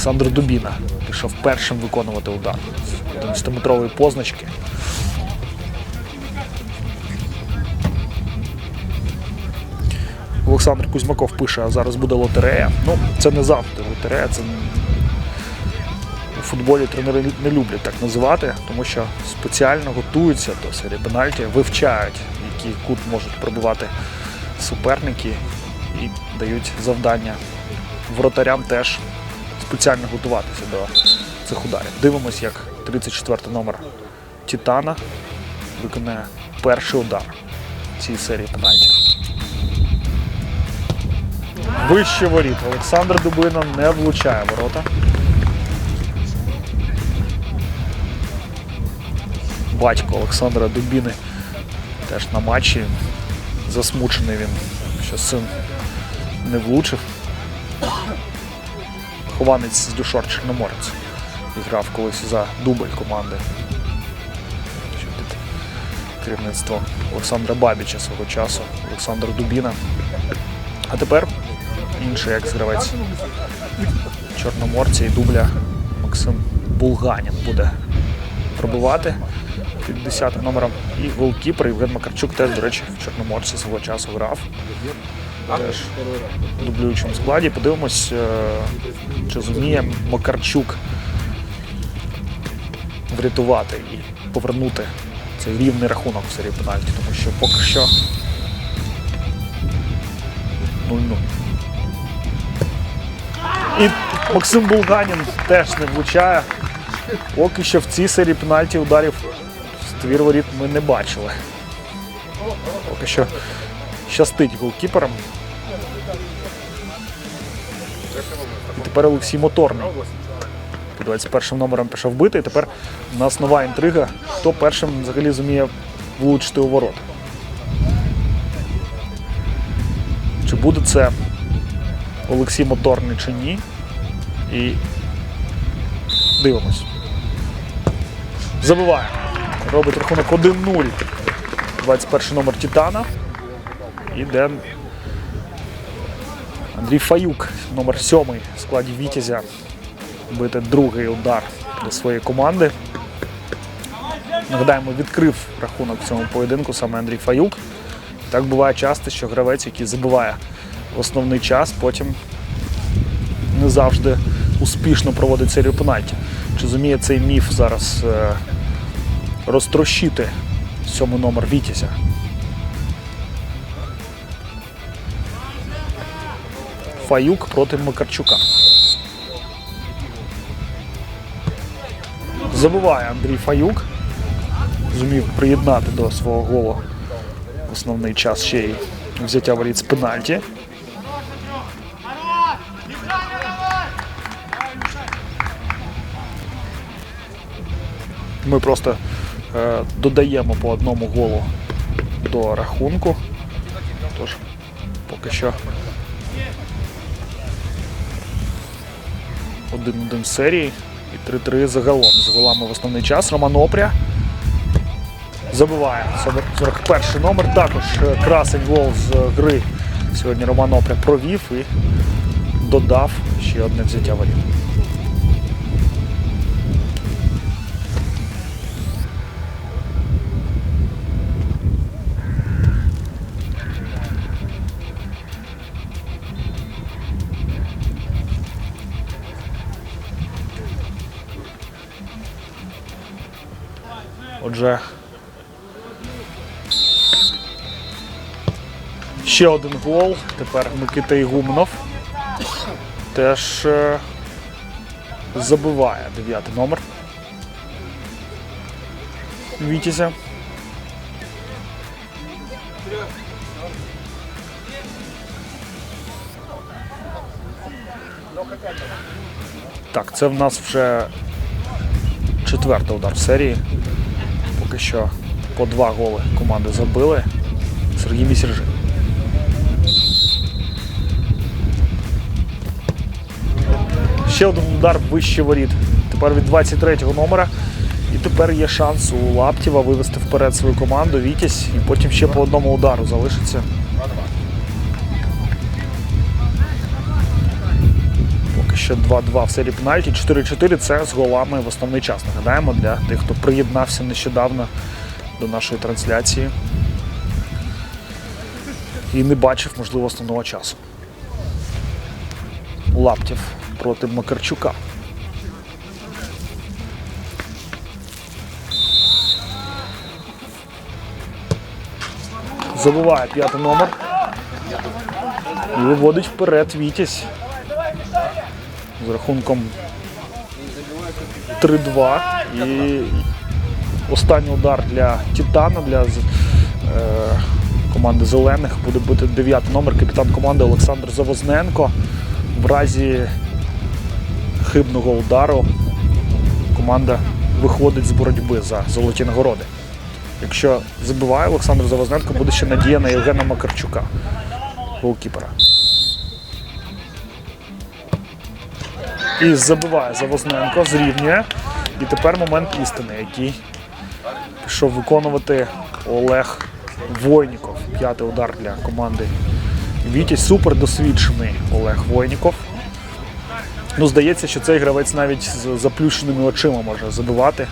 Олександр Дубіна пішов першим виконувати удар. 11-метрової позначки. Олександр Кузьмаков пише, а зараз буде лотерея. Ну, це не завжди лотерея, це у футболі тренери не люблять так називати, тому що спеціально готуються до серії пенальті, вивчають, який кут можуть пробивати суперники і дають завдання воротарям теж спеціально готуватися до цих ударів. Дивимось, як 34 номер Титана виконає перший удар цій серії пенальті. Вище воріт. Олександр Дубина не влучає ворота. Батько Олександра Дубіни теж на матчі. Засмучений він, що син не влучив. Хованець з Дюшор Чорноморець. Грав колись за дубль команди. Керівництвом Олександра Бабіча свого часу, Олександр Дубіна. А тепер інший екс-гравець Чорноморця і дубля Максим Булганін буде пробивати під 10 номером. І голкіпер Євген Макарчук теж, до речі, в Чорноморці свого часу грав. В дублюючому складі. Подивимось, е, чи зуміє Макарчук врятувати і повернути цей рівний рахунок в серії пенальті, тому що поки що 0-0. І Максим Булганін теж не влучає. Поки що в цій серії пенальті ударів в ствір воріт ми не бачили. Поки що щастить голкіперам. І тепер Олексій Моторний. Під 21 номером пішов бити. І тепер у нас нова інтрига. Хто першим взагалі зуміє влучити у ворота. Чи буде це Олексій Моторний чи ні? І дивимось. Забиває. Робить рахунок 1-0. 21 номер Титана. Іде Андрій Фаюк, номер 7 в складі Вітязя. Бити другий удар для своєї команди. Нагадаємо, відкрив рахунок в цьому поєдинку саме Андрій Фаюк. Так буває часто, що гравець, який забиває в основний час, потім не завжди успішно проводить серію пенальті. Чи зуміє цей міф зараз е, розтрощити сьомий номер Вітязя? Фаюк проти Макарчука. Забуває Андрій Фаюк. Зумів приєднати до свого голу основний час ще й взяття воріт з пенальті. Ми просто е, додаємо по одному голу до рахунку. Тож, поки що один-один в серії і 3-3 загалом. З голами в основний час. Роман Опря забиває 41 номер. Також е, красень гол з гри сьогодні Роман Опря провів і додав ще одне взяття воріт. Отже, ще один гол. Тепер Микита Ігумнов теж е, забиває дев'ятий номер. Вітязя. Так, це в нас вже четвертий удар в серії. Поки що по два голи команди забили. Сергій Місержин. Ще один удар вище воріт. Тепер від 23-го номера. І тепер є шанс у Лаптєва вивести вперед свою команду, Вітязь, і потім ще по одному удару залишиться. Що 2-2 в серії пенальті, 4-4 це з голами в основний час. Нагадаємо для тих, хто приєднався нещодавно до нашої трансляції і не бачив, можливо, основного часу. Лаптів проти Макарчука. Забуває п'ятий номер. І виводить вперед Вітязь. З рахунком 3-2. І останній удар для Титана, для е, команди зелених буде бути дев'ятий номер, капітан команди Олександр Завозненко. В разі хибного удару команда виходить з боротьби за золоті нагороди. Якщо забиває Олександр Завозненко, буде ще надія на Євгена Макарчука, голкіпера. І забиває Завозненко, зрівнює. І тепер момент істини, який пішов виконувати Олег Войніков. П'ятий удар для команди Вітязь. Супер досвідчений Олег Войніков. Ну, здається, що цей гравець навіть з заплющеними очима може забивати.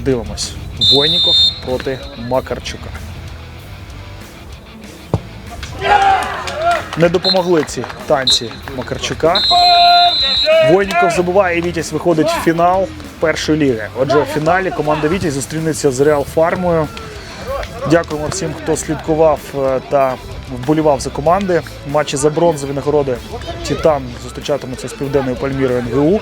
Дивимось. Войніков проти Макарчука. Не допомогли ці танці Макарчука. Войніков забуває і Вітязь виходить в фінал першої ліги. Отже, в фіналі команда Вітязь зустрінеться з Реал Фармою. Дякуємо всім, хто слідкував е, та вболівав за команди. Матчі за бронзові нагороди Титан зустрічатимуться з південною Пальмірою НГУ.